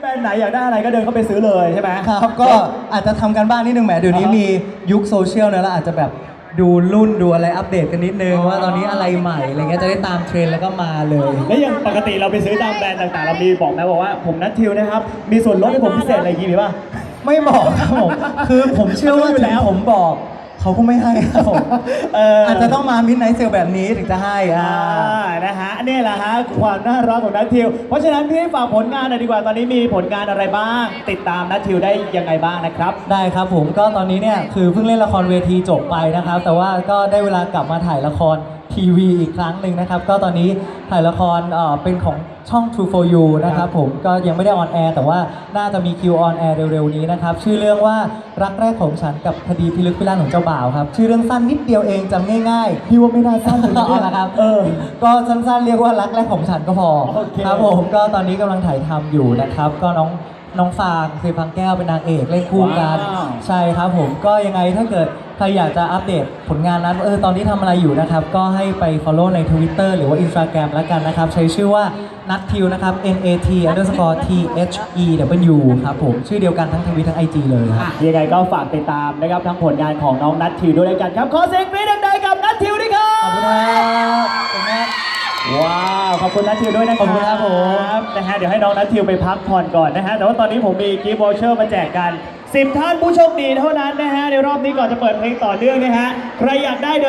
แบรนด์ไหนอยากได้อะไรก็เดินเข้าไปซื้อเลยใช่ไหม ครับก็อาจจะทำกันบ้านนิดนึงแหมเดี๋ยวนี้อ่าฮะมียุคโซเชียลนะแล้วอาจจะแบบดูรุ่นดูอะไรอัปเดตกันนิดนึง อ๋อ ว่าตอนนี้อะไรใหม่อะไรเงี้ยจะได้ตามเทรนด์แล้วก็มาเลย แล้วอย่างปกติเราไปซื้อตามแบรนด์ต่างๆ เรามีบอกไหมบอกว่าผมนัททิวนะครับ มีส่วนลดให้ผมพิเศษอะไรอย่างงี้มีป่ะ ไม่บอกครับผม คือผมเชื่อว่ารู้อยู่แล้วถึงผมบอก เขาก็ไม่ให้ครับผมเออออาจจะต้องมามิดไนท์เซลแบบนี้ถึงจะให้อ่าอ่านะฮะนี่แหละฮะความน่ารักของนัททิว เพราะฉะนั้นพี่ให้ฝากผลงานหน่อยดีกว่าตอนนี้มีผลงานอะไรบ้าง ติดตามนัททิวได้ยังไงบ้างนะครับ ได้ครับผมก็ตอนนี้เนี่ยคือเพิ่งเล่นละครเวทีจบไปนะครับ แต่ว่าก็ได้เวลากลับมาถ่ายละคร ทีวีอีกครั้งหนึ่งนะครับ ก็ตอนนี้ถ่ายละครเอ่อเป็นของช่อง True for You นะครับผมก็ยังไม่ได้ออนแอร์แต่ว่าน่าจะมีคิวออนแอร์เร็วๆนี้นะครับ ชื่อเรื่องว่ารักแรกของฉันกับคดีพิลึกพิลั่นของเจ้าบ่าวครับ ชื่อเรื่องสั้นนิดเดียวเองจำง่ายๆ พี่ว่าไม่น่าสั้นเลยเอาละครับเออ ก็สั้นๆเรียกว่ารักแรกของฉันก็พอโอเค ครับผมก็ตอนนี้กำลังถ่ายทำอยู่นะครับ ก็น้อง น้องฟางเคยฟังแก้วเป็นนางเอกเล่นคู่กันว้าว ใช่ครับผมก็ยังไงถ้าเกิดใครอยากจะอัปเดตผลงานนั้นว่าเออตอนนี้ทำอะไรอยู่นะครับ ก็ให้ไป follow ใน Twitter หรือว่า Instagram แล้วกันนะครับ ใช้ชื่อว่านัททิวนะครับ N A T underscore T H E W ครับผมชื่อเดียวกันทั้งทวิตทั้ง IG เลยครับอะยังไงก็ฝากติดตามนะครับทั้งผลงานของน้องนัททิวด้วยแล้วกันครับ ขอเสียงกรี๊ดดังๆกับนัททิวด้วยครับขอบคุณครับขอบคุณครับ ว้าว ขอบคุณนัททิวด้วยนะครับขอบคุณครับผมนะฮะเดี๋ยวให้น้องนัททิวไปพักผ่อนก่อนนะฮะแต่ว่าตอนนี้ผมมีกิฟต์วอเชอร์มาแจกกันสิบท่านผู้โชคดีเท่านั้นนะฮะในรอบนี้ก่อนจะเปิดเพลงต่อเนื่องนะฮะใครอยากได้เดิน